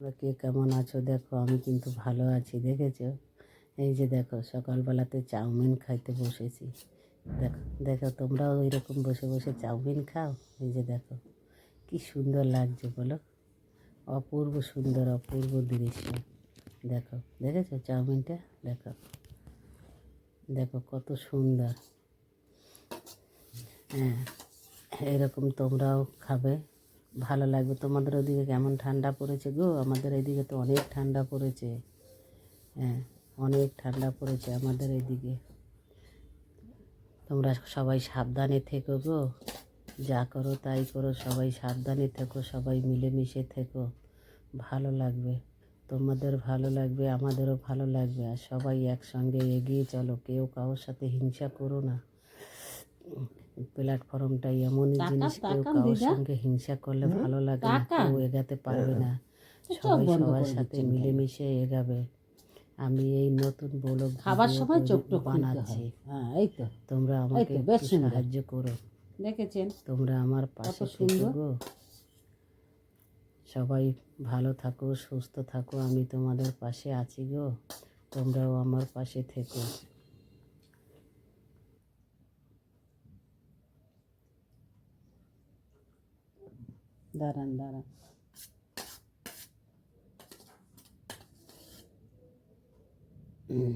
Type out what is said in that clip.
তোমরা কে কেমন আছো? দেখো, আমি কিন্তু ভালো আছি, দেখেছ? এই যে দেখো, সকালবেলাতে চাউমিন খাইতে বসেছি। দেখো দেখো, তোমরাও এরকম বসে বসে চাউমিন খাও? এই যে দেখো, কি সুন্দর লাগছে বলো? অপূর্ব সুন্দর, অপূর্ব দৃশ্য। দেখো, দেখেছ চাউমিনটা? দেখো দেখো কত সুন্দর। হ্যাঁ এরকম তোমরাও খাবে। ভালো লাগবে। তোমাদের ওদিকে কেমন ঠান্ডা পড়েছে গো? আমাদের এইদিকে তো অনেক ঠান্ডা পড়েছে। হ্যাঁ অনেক ঠান্ডা পড়েছে আমাদের এইদিকে তোমরা সবাই সাবধানে থেকো গো। যা করো তাই করো, সবাই সাবধানে থেকো, সবাই মিলেমিশে থেকো। ভালো লাগবে। তোমাদের ভালো লাগবে, আমাদেরও ভালো লাগবে। আর সবাই একসঙ্গে এগিয়ে চলো, কেউ কারোর সাথে হিংসা করো না। প্ল্যাটফর্মটা এমনই জিনিস কেউ কারোর সঙ্গে হিংসা করলে ভালো লাগে কেউ এগাতে পারবে না। সবাই সবার সাথে মিলেমিশে এগাবে। আমি এই নতুন বলো খাবার সময় চোখ টোক বানাচ্ছি। হ্যাঁ এই তো। তোমরা আমাকে বেশ সাহায্য করো। দেখেছেন? তোমরা আমার পাশে থেকো সবাই ভালো থাকো সুস্থ থাকো আমি তোমাদের পাশে আছি গো। তোমরাও আমার পাশে থেকো। দাঁড়ান দাঁড়ান হুম।